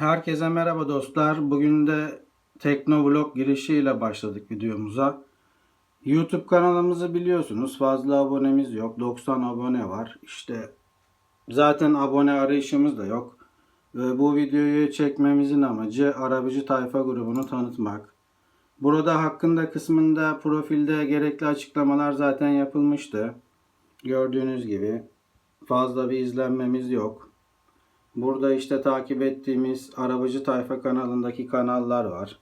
Herkese merhaba dostlar. Bugün de Teknovlog girişiyle başladık videomuza. YouTube kanalımızı biliyorsunuz. Fazla abonemiz yok. 90 abone var. İşte zaten abone arayışımız da yok. Ve bu videoyu çekmemizin amacı Arabacı Tayfa grubunu tanıtmak. Burada hakkında kısmında profilde gerekli açıklamalar zaten yapılmıştı. Gördüğünüz gibi fazla bir izlenmemiz yok. Burada işte takip ettiğimiz Arabacı Tayfa kanalındaki kanallar var.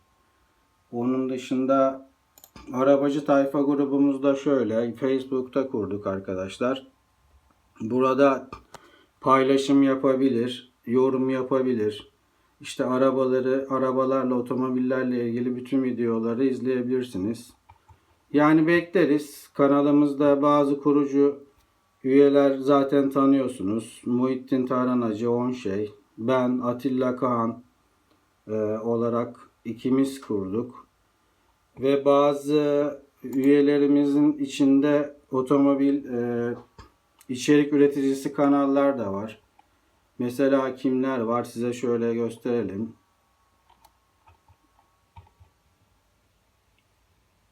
Onun dışında Arabacı Tayfa grubumuzda şöyle Facebook'ta kurduk arkadaşlar. Burada paylaşım yapabilir, yorum yapabilir. İşte arabaları, arabalarla, otomobillerle ilgili bütün videoları izleyebilirsiniz. Yani bekleriz. Kanalımızda bazı kurucu Üyeler zaten tanıyorsunuz. Muhittin Taranacı, Onşey, ben Atilla Kaan e, olarak ikimiz kurduk. Ve bazı üyelerimizin içinde otomobil e, içerik üreticisi kanallar da var. Mesela kimler var size şöyle gösterelim.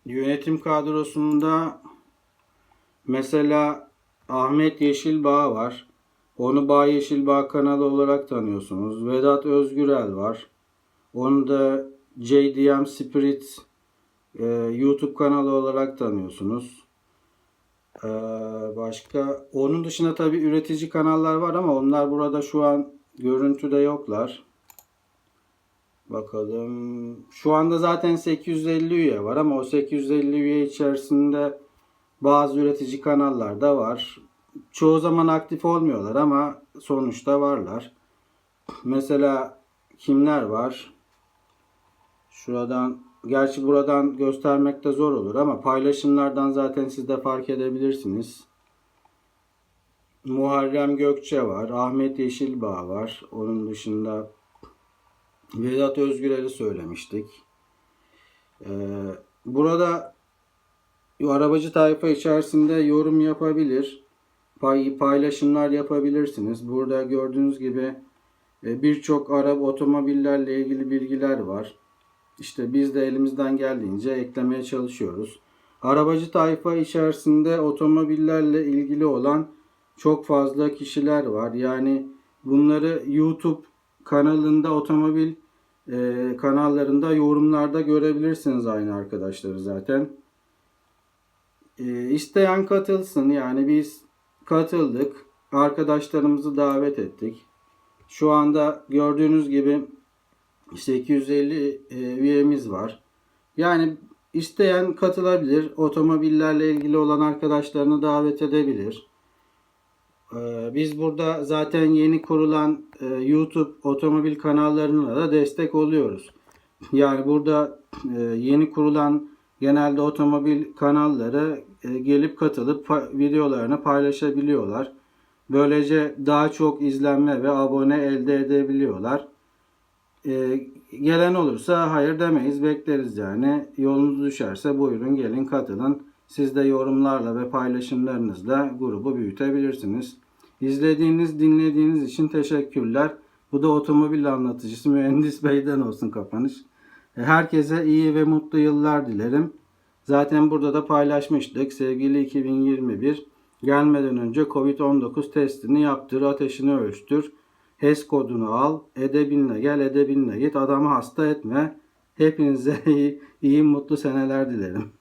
Yönetim kadrosunda mesela Ahmet Yeşilbağ var. Onu Bağ Yeşilbağ kanalı olarak tanıyorsunuz. Vedat Özgürel var. Onu da JDM Spirit e, YouTube kanalı olarak tanıyorsunuz. E, başka onun dışında tabi üretici kanallar var ama onlar burada şu an görüntüde yoklar. Bakalım. Şu anda zaten 850 üye var ama o 850 üye içerisinde bazı üretici kanallar da var. Çoğu zaman aktif olmuyorlar ama sonuçta varlar. Mesela kimler var? Şuradan gerçi buradan göstermek de zor olur ama paylaşımlardan zaten siz de fark edebilirsiniz. Muharrem Gökçe var, Ahmet Yeşilbağ var. Onun dışında Vedat Özgürel'i söylemiştik. Ee, burada arabacı tayfa içerisinde yorum yapabilir. Pay, paylaşımlar yapabilirsiniz. Burada gördüğünüz gibi e, birçok araba otomobillerle ilgili bilgiler var. İşte biz de elimizden geldiğince eklemeye çalışıyoruz. Arabacı tayfa içerisinde otomobillerle ilgili olan çok fazla kişiler var. Yani bunları YouTube kanalında otomobil e, kanallarında yorumlarda görebilirsiniz aynı arkadaşları zaten. E, isteyen katılsın. Yani biz katıldık. Arkadaşlarımızı davet ettik. Şu anda gördüğünüz gibi 850 e, üyemiz var. Yani isteyen katılabilir. Otomobillerle ilgili olan arkadaşlarını davet edebilir. Ee, Biz burada zaten yeni kurulan e, YouTube otomobil kanallarına da destek oluyoruz. Yani burada e, yeni kurulan genelde otomobil kanalları e, gelip katılıp videolarını paylaşabiliyorlar. Böylece daha çok izlenme ve abone elde edebiliyorlar. E, gelen olursa hayır demeyiz bekleriz yani. Yolunuz düşerse buyurun gelin katılın. Siz de yorumlarla ve paylaşımlarınızla grubu büyütebilirsiniz. İzlediğiniz, dinlediğiniz için teşekkürler. Bu da otomobil anlatıcısı Mühendis Bey'den olsun kapanış. E, Herkese iyi ve mutlu yıllar dilerim. Zaten burada da paylaşmıştık. Sevgili 2021 gelmeden önce Covid-19 testini yaptır, ateşini ölçtür. HES kodunu al, edebinle gel, edebinle git. Adamı hasta etme. Hepinize iyi, iyi mutlu seneler dilerim.